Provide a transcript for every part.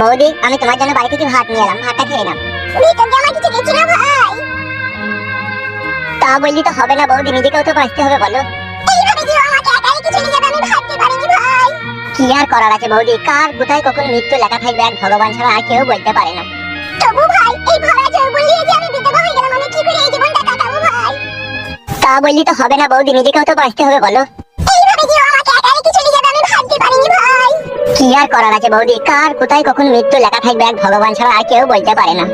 বৌদি আমি তোমার জন্য বাড়ি থেকে ভাত নিয়ে এলাম ভাতটা খেয়ে নাও। তা বললি তো হবে না বৌদি নিজেকেও তো বাঁচতে হবে বলো। কি আর করার আছে বৌদি কার কোথায় কখন মৃত্যু লেখা থাকবে এক ভগবান ছাড়া আর কেউ বলতে পারে না। তবু ভাই এই ভরা নিয়ে যে আমি বিধবা হয়ে গেলাম আমি কি করে এই জীবনটা কাটাবো ভাই? তা বললি তো হবে না বৌদি নিজেকেও তো বাঁচতে হবে বলো এইভাবে যে আমাকে একা রেখে চলে যাবে আমি ভাবতে পারিনি ভাই কি আর করার আছে বৌদি। কার কোথায় কখন মৃত্যু লেখা থাকবে এক ভগবান ছাড়া আর কেউ বলতে পারে না।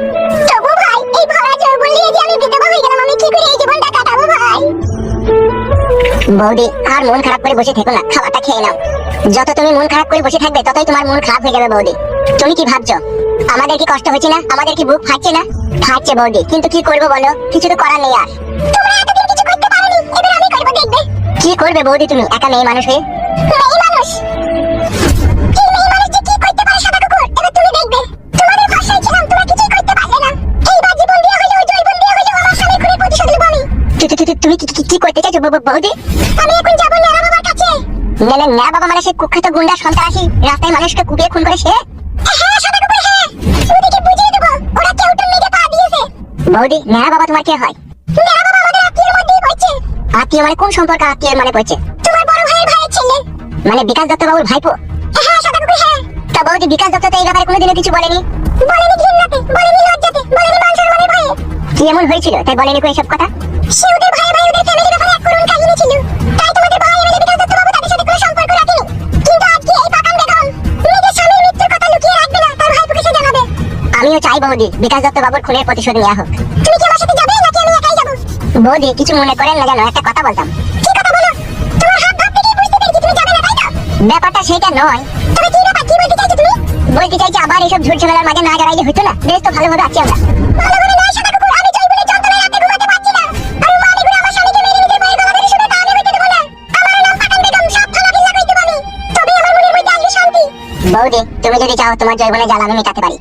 তবু ভাই এই ভরা যৌবন নিয়ে যে আমি বিধবা হয়ে গেলাম আমি কি করে এই জীবনটা কাটাবো ভাই? বৌদি আর মন খারাপ করে বসে থেকো না খাবারটা খেয়ে নাও। যত তুমি মন খারাপ করে বসে থাকবে ততই তোমার মন খারাপ হয়ে যাবে বৌদি। তুমি কি ভাবছ? আমাদের কি কষ্ট হচ্ছে না? আমাদের কি বুক ফাটছে না? ফাটছে বৌদি কিন্তু কি করব বলো? কিছু তো করার নেই আর। তোমরা এতদিন কিছু করতে পারোনি এবার আমি করব দেখবে। কি করবে বৌদি তুমি একা মেয়ে মানুষ হয়ে? কি- করতে চাইছো? বৌদি? আমি এখন যাব নেড়া বাবার কাছে। না না না বাবা মানে কুখ্যাত গুন্ডা সন্ত্রাসী। রাস্তায় মানুষকে কুপিয়ে খুন করে সে? হ্যাঁ হ্যাঁ। বৌদি না বাবা তোমার কে হয়? নেড়া আত্মীয় মানে কোন সম্পর্ক মানে মানে বিকাশ দত্ত বাবুর ভাইপো? হ্যাঁ হ্যাঁ। বৌদি, বিকাশ দত্ত এই ব্যাপারে কোনোদিনও কিছু বলেনি? বলেনি কি এমন হয়েছিল? তাই বলেনি কো এসব কথা? আমিও চাই বৌদি বিকাশ দত্ত বাবুর খুনের প্রতিশোধ নেওয়া হোক। তুমি কি আমার সাথে যাবে নাকি আমি একাই যাব? বৌদি কিছু মনে করেন না জানো একটা কথা বলতাম। কি কথা বলো? তোমার হাত ভাব থেকেই বুঝতে পেরেছি তুমি যাবে না তাই তো ব্যাপারটা সেটা নয়। তবে কি ব্যাপার কি বলতে চাইছো তুমি? বলতে চাইছি আবার এইসব ঝুট ঝামেলার মাঝে না জড়াইলে হতো না। বেশ তো ভালোভাবে আছি আমরা। ভালোভাবে নয় সাদা কুকুর আমি জয়বুলের যন্ত্রণায় রাতে ঘুমাতে পারছি না। আর মালি ঘুরে আমার স্বামীকে মেরে নিজের মায়ের গলা ধরে শুনে তা আমি হইতে দেবো না। আমার নাম পাকান বেগম সব ফালা ফিল্লা কইতে পারি। তবে আমার মনের মধ্যে আসবে শান্তি। বৌদি তুমি যদি চাও তোমার জৈবনে জ্বালা আমি মেটাতে পারি।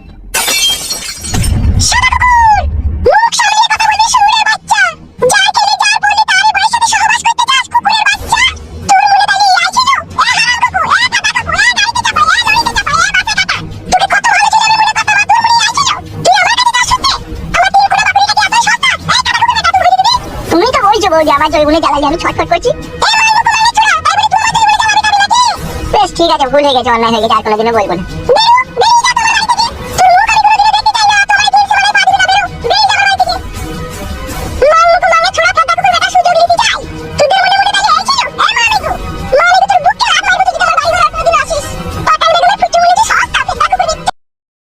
বলছো বৌদি আমার জৈবনে জ্বালাইলে আমি ছটফট করছি। নাকি? বেশ, ঠিক আছে, ভুল হয়ে গেছে, অন্যায় হয়ে গেছে, আর কোনোদিনও বলব না।